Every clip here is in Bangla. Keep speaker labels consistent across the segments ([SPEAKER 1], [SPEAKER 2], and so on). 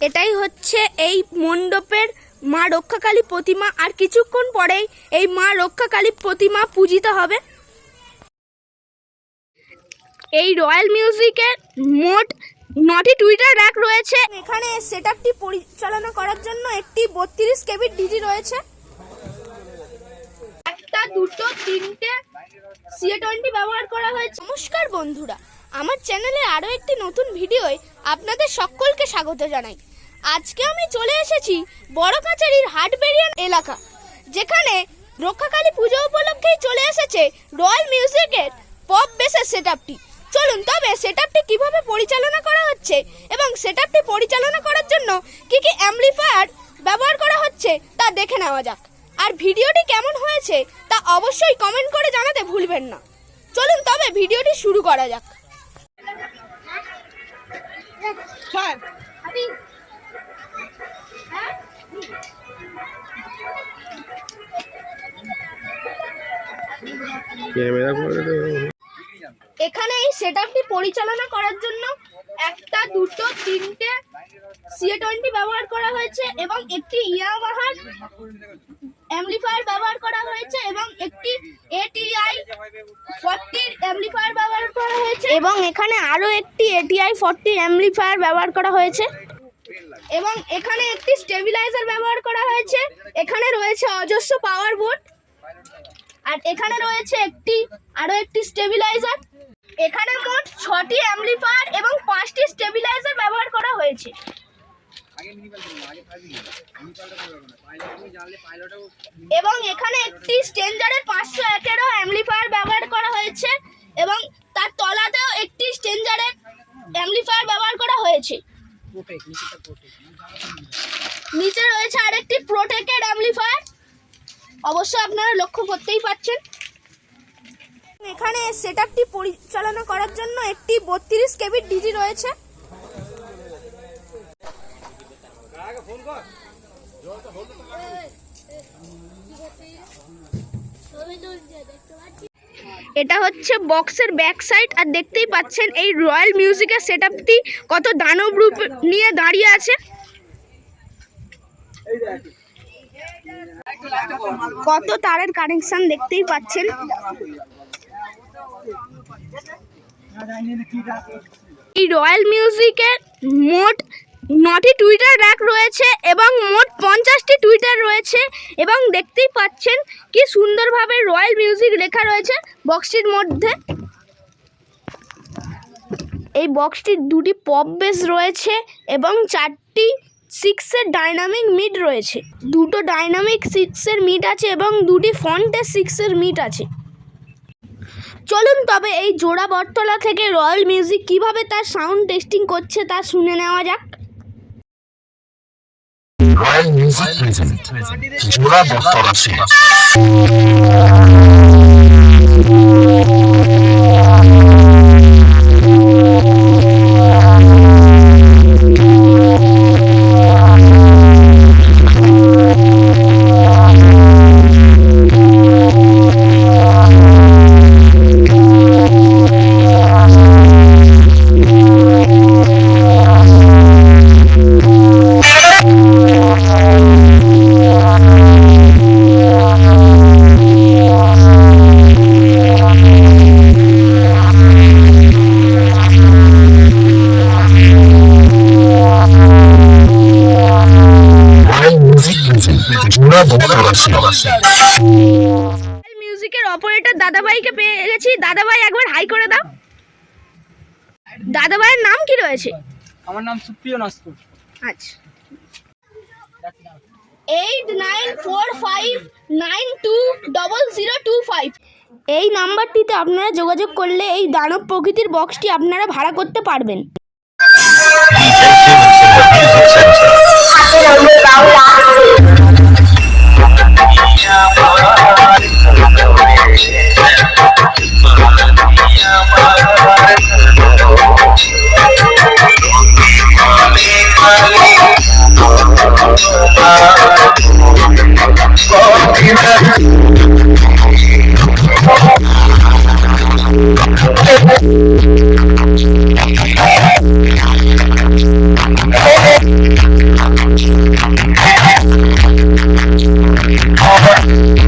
[SPEAKER 1] এটাই হচ্ছে এই মণ্ডপের মা রক্ষাকালী প্রতিমা আর কিছুক্ষণ পরেই এই মা রক্ষাকালী প্রতিমা পূজিত হবে। এই রয়্যাল মিউজিকের মোট নটি টুইটার র্যাক রয়েছে। এখানে সেটআপটি পরিচালনা করার জন্য একটি বত্রিশ কেবির ডিজি রয়েছে। একটা দুটো তিনটে সিএ টোয়েন্টি ব্যবহার করা হয়েছে। নমস্কার বন্ধুরা আমার চ্যানেলে আরও একটি নতুন ভিডিওয় আপনাদের সকলকে স্বাগত জানাই। আজকে আমি চলে এসেছি বড় কাচারির হাটবেরিয়ান এলাকা, যেখানে রক্ষাকালী পুজো উপলক্ষেই চলে এসেছে রয়্যাল মিউজিকের পপ বেসের সেটআপটি। চলুন, তবে সেটআপটি কীভাবে পরিচালনা করা হচ্ছে এবং সেটআপটি পরিচালনা করার জন্য কি কি অ্যাম্পলিফায়ার ব্যবহার করা হচ্ছে তা দেখে নেওয়া যাক। আর ভিডিওটি কেমন হয়েছে তা অবশ্যই কমেন্ট করে জানাতে ভুলবেন না। চলুন, তবে ভিডিওটি শুরু করা যাক। এখানে এই সেটআপটি পরিচালনা করার জন্য একটা, দুটো, তিনটে সিএ টোয়েন্টি ব্যবহার করা হয়েছে এবং একটি ইয়ামাহার অ্যাম্পলিফায়ার ব্যবহার করা হয়েছে এবং একটি এটিআই ফর্টির অ্যাম্পলিফায়ার ব্যবহার করা হয়েছে। এবং এখানে আরও একটি এটিআই ফর্টি অ্যামপ্লিফায়ার ব্যবহার করা হয়েছে। এবং এখানে একটি স্টেবিলাইজার ব্যবহার করা হয়েছে। এখানে রয়েছে অজস্র পাওয়ার বোর্ড। আর এখানে রয়েছে একটি, আরও একটি স্টেবিলাইজার। এখানে মোট ছটি অ্যাম্পলিফায়ার এবং পাঁচটি স্টেবিলাইজার ব্যবহার করা হয়েছে। এবং এখানে একটি স্টেঞ্জারের পাঁচশো একেরও অ্যাম্পলিফায়ার ব্যবহার করা হয়েছে। এবং তার তলাতেও একটি স্টেঞ্জারের অ্যাম্পলিফায়ার ব্যবহার করা হয়েছে। নিচে রয়েছে আরেকটি প্রোটেকেড অ্যাম্পলিফায়ার অবশ্য আপনারা লক্ষ্য করতেই পাচ্ছেন এখানে সেটআপটি পরিচালনা করার জন্য একটি বত্রিশ কেবির ডিজি রয়েছে এটা হচ্ছে বক্সের ব্যাক সাইড আর দেখতেই পাচ্ছেন এই রয়্যাল মিউজিকের সেটআপটি কত দানব রূপ নিয়ে দাঁড়িয়ে আছে। কত তারের কানেকশন দেখতেই পাচ্ছেন। এই রয়্যাল মিউজিকের মোট নটি টুইটার র্যাক রয়েছে এবং মোট পঞ্চাশটি টুইটার রয়েছে এবং দেখতেই পাচ্ছেন কি সুন্দরভাবে রয়্যাল মিউজিক লেখা রয়েছে বক্সটির মধ্যে। এই বক্সটির দুটি পপ বেস রয়েছে এবং চারটি সিক্সের ডাইনামিক মিড রয়েছে। দুটো ডাইনামিক সিক্সের মিড আছে এবং দুটি ফন্টের সিক্সের মিড আছে। চলুন তবে এই জোড়া বটতলা থেকে রয়্যাল মিউজিক কীভাবে তার সাউন্ড টেস্টিং করছে তা শুনে নেওয়া যাক।
[SPEAKER 2] Royal Music Present জোড়া বটতলা জোড়া
[SPEAKER 1] মিউজিকের অপারেটর দাদাভাইকে পেয়ে গেছি। দাদাভাই একবার হাই করে দাও। দাদাভাইয়ের নাম কি রয়েছে?
[SPEAKER 3] আমার নাম সুপ্রিয় নস্কর
[SPEAKER 1] আচ্ছা। Eight nine four five nine two double zero two five. এই নাম্বারটিতে আপনারা যোগাযোগ করলে এই দানব প্রকৃতির বক্সটি আপনারা ভাড়া করতে পারবেন। Over.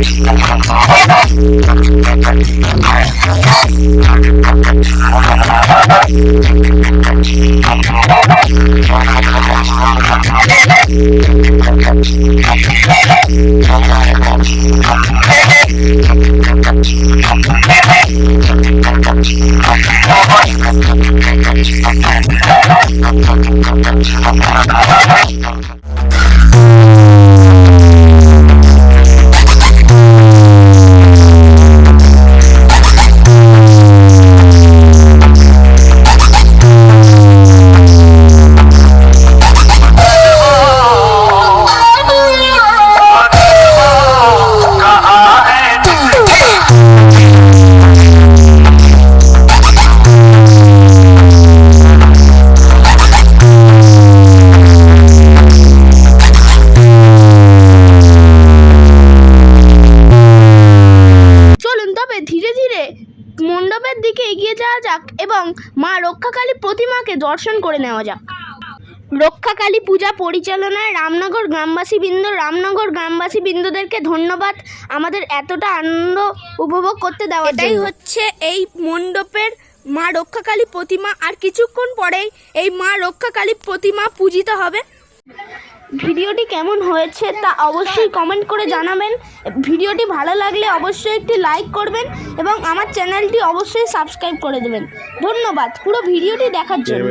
[SPEAKER 2] Royal
[SPEAKER 1] চলুন রক্ষাকালী প্রতিমাকে দর্শন করে নেওয়া যাক। রক্ষাকালী পূজা পরিচালনায় রামনগর গ্রামবাসী বৃন্দ, রামনগর গ্রামবাসী বৃন্দদেরকে ধন্যবাদ। আমাদের এতটা আনন্দ উপভোগ করতে দেওয়া এটাই হচ্ছে এই মণ্ডপের মা রক্ষাকালী প্রতিমা। আর কিছুক্ষণ পরেই এই মা রক্ষাকালী প্রতিমা পূজিত হবে। ভিডিওটি কেমন হয়েছে তা অবশ্যই কমেন্ট করে জানাবেন। ভিডিওটি ভালো লাগলে অবশ্যই একটি লাইক করবেন এবং আমার চ্যানেলটি অবশ্যই সাবস্ক্রাইব করে দেবেন। ধন্যবাদ, পুরো ভিডিওটি দেখার জন্য।